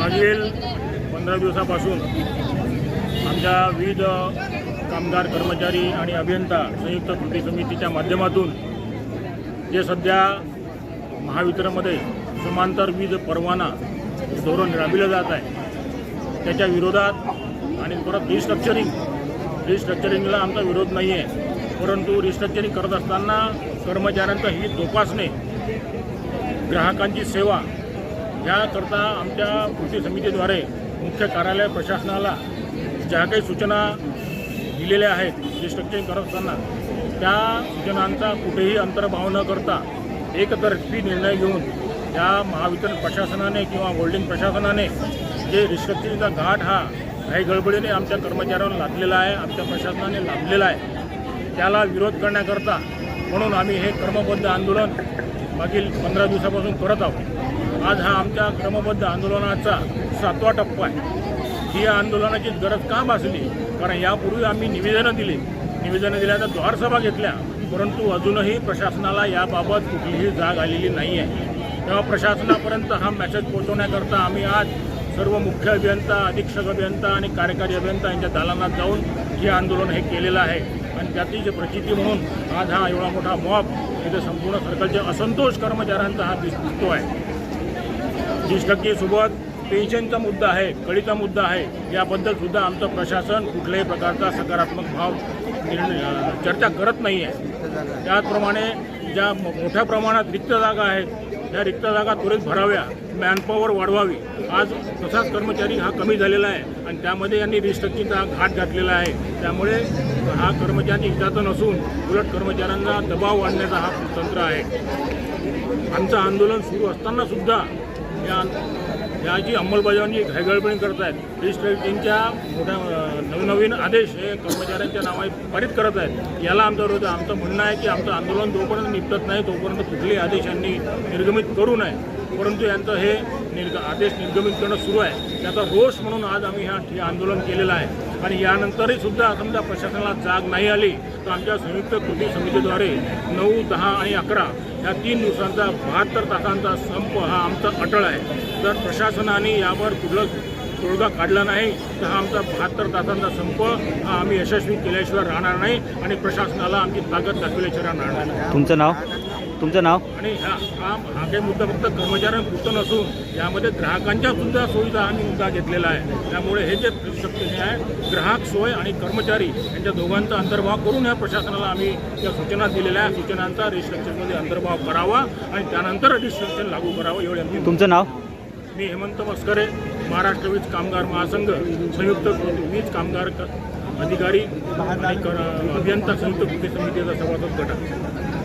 मागील पंधरा दिवसापासून आमच्या विविध कामगार कर्मचारी आणि अभियंता संयुक्त कृती समितीच्या माध्यमातून जे सध्या महावितरणमध्ये समांतर वीज परवाना धोरण राबविलं जात आहे त्याच्या विरोधात आणि परत रिस्ट्रक्चरिंग रिस्ट्रक्चरिंगला आमचा विरोध नाही आहे परंतु रिस्ट्रक्चरिंग करत असताना कर्मचाऱ्यांचं हित जोपासणे ग्राहकांची सेवा याकरता आमच्या कृती समितीद्वारे मुख्य कार्यालय प्रशासनाला ज्या काही सूचना दिलेल्या आहेत रिस्ट्रक्चरिंग करत असताना त्या सूचनांचा कुठेही अंतर्भाव न करता एकतर्फी निर्णय घेऊन या महावितरण प्रशासनाने किंवा होल्डिंग प्रशासनाने जे रिस्ट्रक्चरिंगचा घाट हा काही गडबडीने आमच्या कर्मचाऱ्यांना लादलेला आहे आमच्या प्रशासनाने लादलेला आहे त्याला विरोध करण्याकरता म्हणून आम्ही हे कर्मबद्ध आंदोलन मागील पंधरा दिवसापासून करत आहोत. आज हा आमच्या क्रमबद्ध आंदोलनाचा सातवा टप्पा आहे. ही आंदोलनाची गरज का भासली? कारण यापूर्वी आम्ही निवेदनं दिली. निवेदनं दिल्याचा द्वारसभा घेतल्या. परंतु अजूनही प्रशासनाला याबाबत कुठलीही जाग आलेली नाही आहे तेव्हा प्रशासनापर्यंत हा मेसेज पोहोचवण्याकरता आम्ही आज सर्व मुख्य अभियंता अधीक्षक अभियंता आणि कार्यकारी अभियंता यांच्या दालनात जाऊन हे आंदोलन हे केलेलं आहे. आणि त्याची जी प्रचिती म्हणून आज हा एवढा मोठा मॉब इथे संपूर्ण सर्कलचे असंतोष कर्मचाऱ्यांचा हा दिसतो आहे तीस टक्केसोबत पेन्शनचा मुद्दा आहे कळीचा मुद्दा आहे याबद्दल सुद्धा आमचं प्रशासन कुठल्याही प्रकारचा सकारात्मक भाव निर्णय चर्चा करत नाही आहे त्याचप्रमाणे ज्या मोठ्या प्रमाणात रिक्त जागा आहेत त्या रिक्त जागा त्वरित भराव्या मॅनपॉवर वाढवावी. आज तसाच कर्मचारी हा कमी झालेला आहे आणि त्यामध्ये यांनी रिस्ट्रक्चरचा घाट घातलेला आहे. त्यामुळे हा कर्मचारी हिताचा नसून उलट कर्मचाऱ्यांना दबाव आणण्याचा हा तंत्र आहे. आमचं आंदोलन सुरू असताना सुद्धा या याची अंमलबजावणी घायगडपणे करत आहेत रजिस्ट्रेशनच्या मोठ्या नवनवीन आदेश हे कर्मचाऱ्यांच्या नावाने पारित करत आहेत. याला आमचा विरोध आमचं म्हणणं आहे की आमचं आंदोलन जोपर्यंत निपटत नाही तोपर्यंत कुठलेही आदेश यांनी निर्गमित करू नये. परंतु यांचं हे निर्ग आदेश निर्गमित करणं सुरू आहे. त्याचा रोष म्हणून आज आम्ही हा आंदोलन केलेलं आहे. आणि यानंतरही सुद्धा समजा प्रशासनाला जाग नाही आली तर आमच्या संयुक्त कृती समितीद्वारे नऊ दहा आणि अकरा ह्या तीन दिवसांचा बहात्तर तासांचा संप हा आमचा अटळ आहे. तर प्रशासनाने यावर कुठलं तोडगा काढला नाही तर हा आमचा बहात्तर तासांचा संप हा आम्ही यशस्वी केल्याशिवाय राहणार नाही आणि प्रशासनाला आमची ताकद दाखवल्याशिवाय राहणार नाही. तुमचं नाव? तुमचं नाव? आणि हा हा हा काही मुद्दा फक्त कर्मचाऱ्यांपुरतं नसून यामध्ये ग्राहकांच्या सुद्धा सोयीचा आम्ही मुद्दा घेतलेला आहे. त्यामुळे हे जे रिस्ट्रक्चर आहे ग्राहक सोय आणि कर्मचारी यांच्या दोघांचा अंतर्भाव करून या प्रशासनाला आम्ही या सूचना दिलेल्या आहे. सूचनांचा रिस्ट्रक्चरमध्ये अंतर्भाव करावा आणि त्यानंतर रिस्ट्रक्चर लागू करावं एवढे आम्ही तुमचं नाव? मी हेमंत मस्करे महाराष्ट्र वीज कामगार महासंघ संयुक्त वीज कामगार अधिकारी आणि अभियंता संयुक्त कृती समितीचा सभासद गट आहे